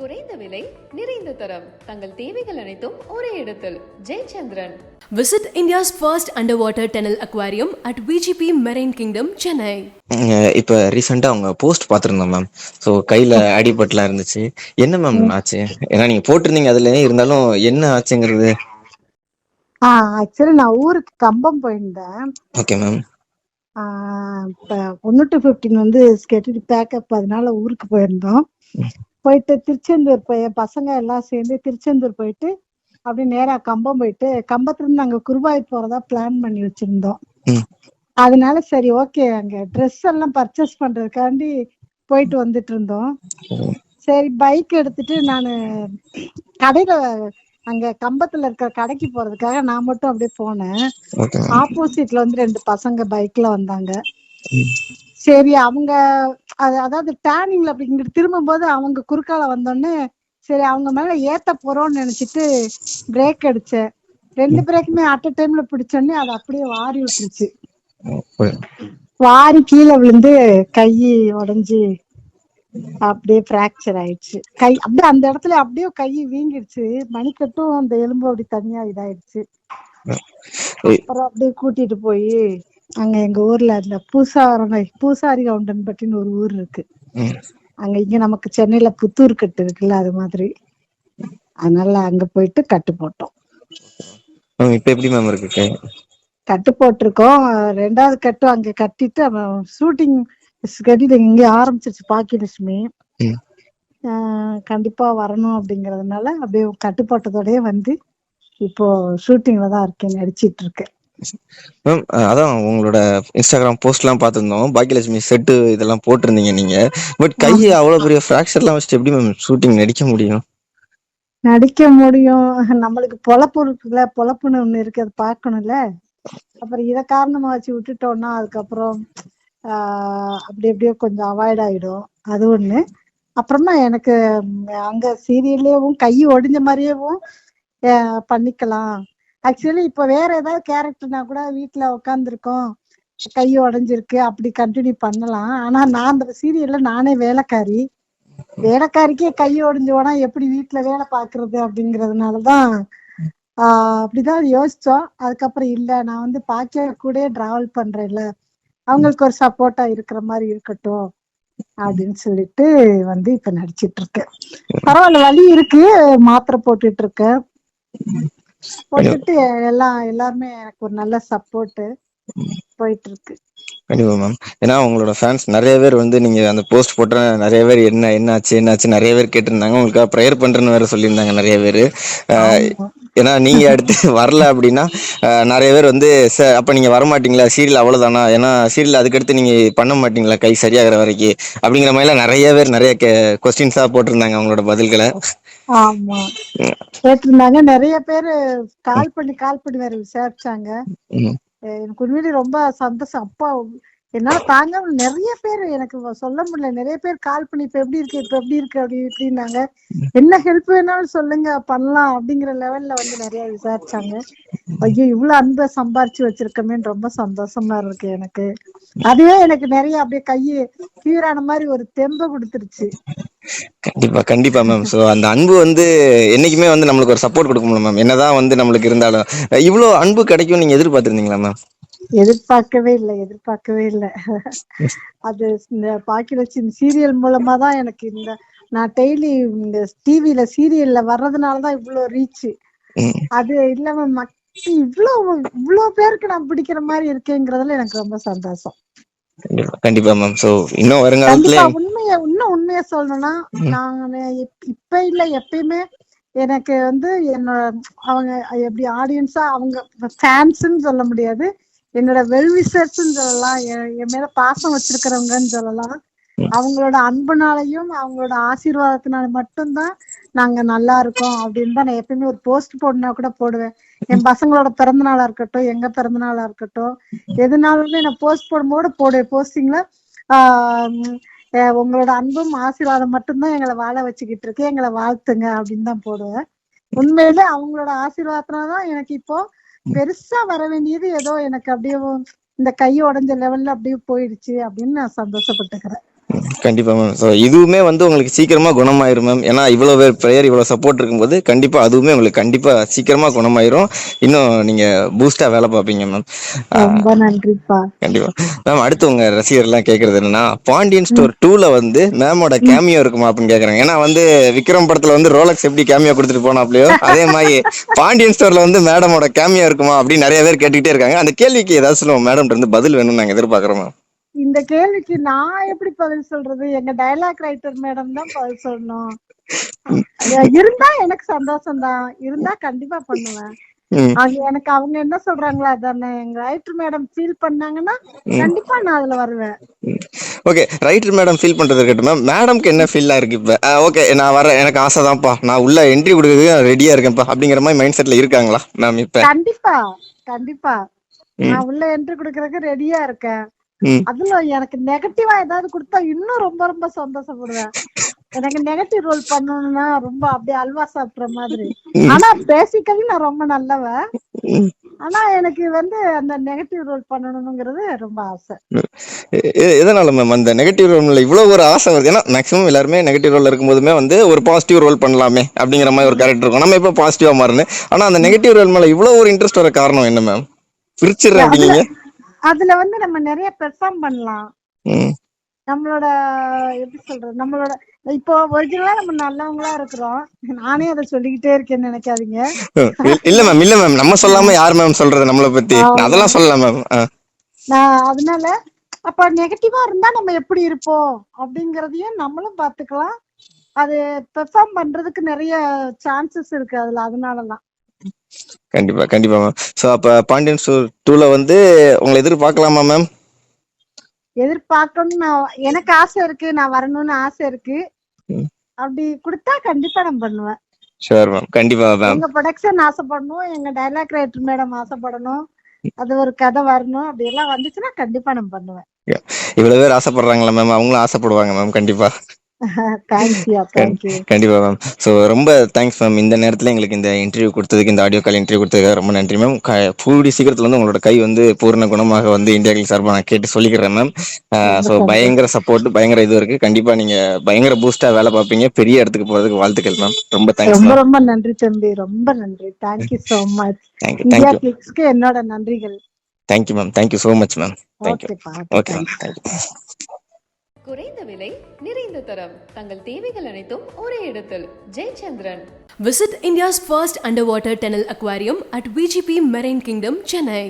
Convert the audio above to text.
குறைந்த விலை நிறைந்த தரம். தங்கள் தேவைகள் அனைத்தும் ஒரே இடத்தில். Jayachandran. Visit India's first underwater tunnel aquarium at VGP Marine Kingdom, Chennai. அஹ் இப்ப ரீசெண்டா அவங்க போஸ்ட் பார்த்திருந்தோம் மேம் ஸோ கையில அடிபட்டுலாம் இருந்துச்சு. என்ன மேம் ஆச்சு? ஏன்னா நீங்க போட்டிருந்தீங்க அதுல இருந்தாலும் என்ன ஆச்சுங்கிறது? ஆ ஆக்சுவலி நான் ஊருக்கு கம்பம் போயிருந்தேன். ஓகே மேம் ஒன்னு டு ஃபிஃப்டீன் வந்து ஸ்கெட்யூல் பேக்கப் அதனால ஊருக்கு போயிருந்தோம். போயிட்டு திருச்செந்தூர் போய் பசங்க எல்லாம் சேர்ந்து திருச்செந்தூர் போயிட்டு அப்படியே நேரா கம்பம் போயிட்டு கம்பத்துல இருந்து நாங்க குருவாயூர் போறதா பிளான் பண்ணி வச்சிருந்தோம். அதனால சரி ஓகே அங்க ட்ரெஸ் எல்லாம் பர்ச்சேஸ் பண்றதுக்காண்டி போயிட்டு வந்துட்டு இருந்தோம். சரி பைக் எடுத்துட்டு நானு கடையில அங்க கம்பத்துல இருக்கிற கடைக்கு போறதுக்காக நான் மட்டும் அப்படியே போனேன். ஆப்போசிட்ல வந்து ரெண்டு பசங்க பைக்ல வந்தாங்க. சரி அவங்க அது- அதாவது டேர்னிங்ல அப்படி இங்கிட்டு திரும்பும்போது அவங்க குறுக்கால வந்தோடனே சரி அவங்க மேல ஏத்த போறோம்னு நினைச்சிட்டு பிரேக் அடிச்சேன். ரெண்டு பிரேக்குமே அட் அ டைம்ல பிடிச்சோடனே அது அப்படியே வாரி விட்டுருச்சு. வாரி கீழே விழுந்து கை உடைஞ்சு அப்படியே பிராக்சர் ஆயிடுச்சு. கை அப்படியே அந்த இடத்துல அப்படியே கை வீங்கிடுச்சு. மணிக்கட்டும் அந்த எலும்பு அப்படி தனியா இதாயிடுச்சு. அப்புறம் அப்படியே கூட்டிட்டு போய் அங்க எங்க ஊர்ல அந்த பூசாரணை பூசாரி கவுண்டன்பட்டின்னு ஒரு ஊர் இருக்கு. அங்க இங்க நமக்கு சென்னையில புத்தூர் கட்டு இருக்குல்ல அது மாதிரி. அதனால அங்க போயிட்டு கட்டு போட்டோம். இப்ப எப்படி மேம் இருக்கு கட்டு போட்டிருக்கோம். ரெண்டாவது கட்டு அங்க கட்டிட்டு ஷூட்டிங் ஸ்கெடியூல் இங்க ஆரம்பிச்சிருச்சு பாக்கியலட்சுமி. கண்டிப்பா வரணும் அப்படிங்கறதுனால அப்படியே கட்டு போட்டதோடயே வந்து இப்போ ஷூட்டிங்ல தான் இருக்கேன் நடிச்சிட்டு இருக்கேன். மேம் அதான் உங்களோட இன்ஸ்டாகிராம் போஸ்ட்லாம் பார்த்திருந்தோம். பாக்கியலட்சுமி செட்டு இதெல்லாம் போட்டிருந்தீங்க நீங்க. பட் கை அவ்வளவு பெரிய ஃப்ராக்சர்லாம் வச்சுட்டு எப்படி மேம் ஷூட்டிங் நடிக்க முடியும்? நடிக்க முடியும். நம்மளுக்கு பொழப்பு இருக்குல்ல பொழப்புன்னு ஒண்ணு இருக்கு அது பார்க்கணும்ல. அப்புறம் இத காரணமா வச்சு விட்டுட்டோம்னா அதுக்கப்புறம் அப்படி அப்படியே கொஞ்சம் அவாய்ட் ஆயிடும். அது ஒண்ணு. அப்புறமா எனக்கு அங்க சீரியல்லேயும் கை ஒடிஞ்ச மாதிரியேவும் பண்ணிக்கலாம். ஆக்சுவலி இப்ப வேற ஏதாவது கேரக்டர்னா கூட வீட்டுல உட்காந்துருக்கோம் கை உடைஞ்சிருக்கு அப்படி கண்டினியூ பண்ணலாம். ஆனா நான் அந்த சீரியல்ல நானே வேலைக்காரி. வேலைக்காரிக்கே கை உடஞ்சு போனா எப்படி வீட்டுல வேலை பாக்குறது அப்படிங்கறதுனாலதான் ஆஹ் அப்படிதான் யோசிச்சோம். அதுக்கப்புறம் இல்ல நான் வந்து பாக்க கூட டிராவல் பண்றேன்ல. அவங்களுக்கு ஒரு சப்போர்ட்டா இருக்கிற மாதிரி இருக்கட்டும் அப்படின்னு சொல்லிட்டு வந்து இப்ப நடிச்சிட்டு இருக்கேன். பரவாயில்ல வலி இருக்கு. மாத்திரை போட்டுட்டு இருக்கேன். போட்டுட்டு எல்லாம் எல்லாருமே எனக்கு ஒரு நல்ல சப்போர்ட் போயிட்டு இருக்கு கண்டிப்பா மேம் ஏன்னா உங்களோட ஃபேன்ஸ் நிறைய பேர் வந்து நீங்க அந்த போஸ்ட் போட்ட நிறைய பேர் என்ன என்ன ஆச்சு என்ன ஆச்சு நிறைய பேர் கேட்டிருந்தாங்க. உங்களுக்கு ப்ரேயர் பண்றேன்னு வேற சொல்லியிருந்தாங்க நிறைய பேர். ஏன்னா நீங்க அடுத்து வரல அப்படின்னா நிறைய பேர் வந்து சார் அப்ப நீங்க வர மாட்டீங்களா சீரியல் அவ்வளவுதானா? ஏன்னா சீரியல் அதுக்கடுத்து நீங்க பண்ண மாட்டீங்களா? கை சரியாகிற வரைக்கும் அப்படிங்கிற மாதிரிலாம் நிறைய பேர் நிறைய கொஸ்டின்ஸா போட்டிருந்தாங்க அவங்களோட பதில்களை. ஆமா. கேட்டிருந்தாங்க. நிறைய பேரு கால் பண்ணி கால் பண்ணி வேற விசாரிச்சாங்க. எனக்கு உண்மையிலேயே ரொம்ப சந்தோஷம். அப்பா என்னால தாங்க நிறைய பேர் எனக்கு சொல்ல முடியல. நிறைய பேர் கால் பண்ணி இப்ப எப்படி இருக்கு? இப்ப எப்படி இருக்கு? அப்படி இப்படின்னாங்க. என்ன ஹெல்ப் வேணாலும் சொல்லுங்க. பண்ணலாம். அப்படிங்கிற லெவல்ல வந்து நிறைய விசாரிச்சாங்க. ஐயோ இவ்வளவு அன்பை சம்பாரிச்சு வச்சிருக்கமேன்னு ரொம்ப சந்தோஷமா இருக்கு எனக்கு. அதுவே எனக்கு நிறைய அப்படியே கையை கீழான மாதிரி ஒரு தெம்பை கொடுத்துருச்சு. கண்டிப்பா கண்டிப்பா மேம் ஸோ அந்த அன்பு வந்து என்னைக்குமே வந்து நம்மளுக்கு ஒரு சப்போர்ட் கொடுக்கும்ல மேம் என்னதான் வந்து நம்மளுக்கு இருந்தாலும் அஹ், இவ்வளவு அன்பு கிடைக்கும் நீங்க எதிர்பார்த்திருந்தீங்களா மேம் எதிர்பார்க்கவே இல்லை எதிர்பார்க்கவே இல்லை. அது இந்த பாக்கியலட்சுமி சீரியல் மூலமா தான் எனக்கு இந்த நான் டெய்லி இந்த டிவில சீரியல்ல வர்றதுனாலதான் இவ்வளோ ரீச். அது இல்லாம மக்கள் இவ்வளோ இவ்வளோ பேருக்கு நான் பிடிக்கிற மாதிரி இருக்கேங்கிறதுல எனக்கு ரொம்ப சந்தோஷம். கண்டிப்பா கண்டிப்பா மேம் ஸோ இன்னும் வருங்காலத்துல உண்மைய இன்னும் உண்மைய சொல்லணும்னா நான் இப்- இப்ப இல்ல எப்பயுமே எனக்கு வந்து என்னோட அவங்க எப்படி ஆடியன்ஸா அவங்க ஃபேன்ஸ்ன்னு சொல்ல முடியாது. என்னோட வெல்விசர்ஸ்ன்னு சொல்லலாம். என் மேல பாசம் வச்சிருக்கிறவங்கன்னு சொல்லலாம். அவங்களோட அன்புனாலையும் அவங்களோட ஆசீர்வாதத்தினால மட்டும்தான் நாங்க நல்லா இருக்கோம் அப்படின்னு தான் நான் எப்பயுமே ஒரு போஸ்ட் போடனா கூட போடுவேன். என் பசங்களோட பிறந்த நாளா இருக்கட்டும் எங்க பிறந்த நாளா இருக்கட்டும் எதுனாலுமே நான் போஸ்ட் போடும்போது போடுவேன். போஸ்டிங்ல உங்களோட அன்பும் ஆசீர்வாதம் மட்டும்தான் எங்களை வாழ வச்சுக்கிட்டு இருக்கு. எங்களை வாழ்த்துங்க அப்படின்னு தான் போடுவேன். உண்மையிலே அவங்களோட ஆசீர்வாதத்தினாலதான் எனக்கு இப்போ பெருசா வர வேண்டியது ஏதோ எனக்கு அப்படியே இந்த கை உடைஞ்ச லெவல்ல அப்படியே போயிடுச்சு அப்படின்னு நான் சந்தோஷப்பட்டுக்கிறேன். கண்டிப்பா மேம் ஸோ இதுவுமே வந்து உங்களுக்கு சீக்கிரமா குணமாயிரும் மேம் ஏன்னா இவ்வளோ பேர் ப்ரேயர் இவ்வளோ சப்போர்ட் இருக்கும்போது கண்டிப்பா அதுவுமே உங்களுக்கு கண்டிப்பா சீக்கிரமா குணமாயிரும். இன்னும் நீங்க பூஸ்டா வேலை பார்ப்பீங்க மேம் ரொம்ப நன்றிப்பா. கண்டிப்பா. மேம் அடுத்து உங்க ரசிகர்லாம் கேக்குறது என்னன்னா பாண்டியன் ஸ்டோர் டூல வந்து மேமோட கேமியோ இருக்குமா அப்படின்னு கேக்குறாங்க. ஏன்னா வந்து விக்ரம் படத்துல வந்து ரோலக்ஸ் எப்படி கேமியோ கொடுத்துட்டு போனாப்லையோ அதே மாதிரி பாண்டியன் ஸ்டோர்ல வந்து மேடமோட கேமியோ இருக்குமா அப்படின்னு நிறைய பேர் கேட்டுக்கிட்டே இருக்காங்க. அந்த கேள்விக்கு ஏதாச்சும் மேடம் இருந்து பதில் வேணும்னு நாங்க எதிர்பார்க்கறோம் மேம் இந்த கேள்விக்கு நான் எப்படி பதில் சொல்றது? எங்க டயலாக் ரைட்டர் மேடம் தான் பதில் சொல்லணும். இருந்தா எனக்கு சந்தோஷம் தான் இருந்தா கண்டிப்பா பண்ணுவேன். அது எனக்கு அவங்க என்ன சொல்றாங்களோ அதானே. எங்க ரைட்டர் மேடம் ஃபீல் பண்ணாங்கன்னா கண்டிப்பா நான் அதுல வருவேன். ஓகே ரைட்டர் மேடம் ஃபீல் பண்றது இருக்கட்டும் மேம் மேடம்க்கு என்ன ஃபீல்லாம் இருக்கு இப்போ? ஓகே நான் வரேன். எனக்கு ஆசை தான்ப்பா நான் உள்ள என்ட்ரி கொடுக்கறதுக்கு ரெடியா இருக்கேன்ப்பா. அப்படிங்கிற மாதிரி மைண்ட் செட்ல இருக்காங்களா மேம் இப்போ? கண்டிப்பா. கண்டிப்பா. நான் உள்ள என்ட்ரி கொடுக்கறதுக்கு ரெடியா இருக்கேன். அதுல எனக்கு நெகட்டிவா ஏதாவது கொடுத்தா இன்னும் ரொம்ப ரொம்ப சந்தோஷப்படுவேன். எனக்கு நெகட்டிவ் ரோல் பண்ணணும்னா ரொம்ப அப்படியே அல்வா சாப்பிடுற மாதிரி. ஆனா பேசிக்கலி நான் ரொம்ப நல்லவன் ஆனா எனக்கு வந்து அந்த நெகட்டிவ் ரோல் பண்ணணுங்கிறது ரொம்ப ஆசை. எதனால மேம் அந்த நெகட்டிவ் ரோல்ல இவ்வளவு ஒரு ஆசை வருது? ஏன்னா மேக்ஸிமம் எல்லாருமே நெகட்டிவ் ரோல்ல இருக்கும்போதுமே வந்து ஒரு பாசிட்டிவ் ரோல் பண்ணலாமே அப்படிங்கிற மாதிரி ஒரு கேரக்டர் இருக்கும். நம்ம இப்போ பாசிட்டிவா மாறணும்? ஆனா அந்த நெகட்டிவ் ரோல் மேல இவ்வளவு ஒரு இன்ட்ரெஸ்ட் வர காரணம் என்ன மேம் பிரிச்சிடுறேன் அப்படிங்க அதுல வந்து நம்ம நிறைய பெர்ஃபார்ம் பண்ணலாம். நம்மளோட எப்படி சொல்றது நம்மளோட இப்போ ஒரிஜினலா நம்ம நல்லவங்களா இருக்கிறோம். நானே அதை சொல்லிக்கிட்டே இருக்கேன்னு நினைக்காதீங்க. இல்ல- மேம் இல்ல மேம் நம்ம சொல்லாம யார் மேம் சொல்றது நம்மளை பத்தி? அதெல்லாம் சொல்லலாம் மேம் நான் அதனால அப்ப நெகட்டிவா இருந்தா நம்ம எப்படி இருப்போம்? அப்படிங்கறதையும் நம்மளும் பாத்துக்கலாம் அது பெர்ஃபார்ம் பண்றதுக்கு நிறைய சான்சஸ் இருக்கு அதுல அதனாலதான். கண்டிப்பா கண்டிப்பா மேம் சோ அப்ப பாண்டியன் ஸ்டோர் டூல வந்து உங்களை எதிர்பார்க்கலாமா மேம் எதிர்பார்க்கணும்னு நான் எனக்கு ஆசை இருக்கு. நான் வரணும்னு ஆசை இருக்கு. அப்படி கொடுத்தா கண்டிப்பா நான் பண்ணுவேன். ஷுவர் மேம் கண்டிப்பா மேம் எங்க ப்ரொடக்ஷன் ஆசைப்படணும். எங்க டைலாக் ரைட்டர் மேடம் ஆசைப்படணும். அது ஒரு கதை வரணும். அப்படி எல்லாம் வந்துச்சுன்னா கண்டிப்பா நான் பண்ணுவேன். இவ்வளவு பேர் ஆசைப்படுறாங்களா மேம் அவங்களும் ஆசைப்படுவாங்க மேம் கண்டிப்பா. கண்டிப்பா மேம் ஸோ ரொம்ப தேங்க்ஸ் மேம் இந்த நேரத்தில் எங்களுக்கு இந்த இன்டர்வியூ கொடுத்ததுக்கு இந்த ஆடியோ கால் இன்டர்வியூ கொடுத்ததுக்கு ரொம்ப நன்றி மேம் கூடி சீக்கிரத்தில் வந்து உங்களோட கை வந்து பூர்ண குணமாக வந்து இந்தியாக்கள் சார்பாக நான் கேட்டு சொல்லிக்கிறேன் மேம் ஸோ பயங்கர சப்போர்ட் பயங்கர இது இருக்கு. கண்டிப்பா நீங்க பயங்கர பூஸ்டா வேலை பார்ப்பீங்க. பெரிய இடத்துக்கு போறதுக்கு வாழ்த்துக்கள் மேம் ரொம்ப தேங்க்ஸ் ரொம்ப ரொம்ப நன்றி தம்பி. ரொம்ப நன்றி. Thank you so much India கிளிக்ஸ்க்கு என்னோட நன்றிகள். Thank you ma'am thank you so much ma'am thank you okay ma'am thank you குறைந்த விலை நிறைந்த தரம் தங்கள் தேவைகள் அனைத்தும் ஒரே இடத்தில் Jayachandran Visit India's first underwater tunnel aquarium at VGP Marine Kingdom, Chennai.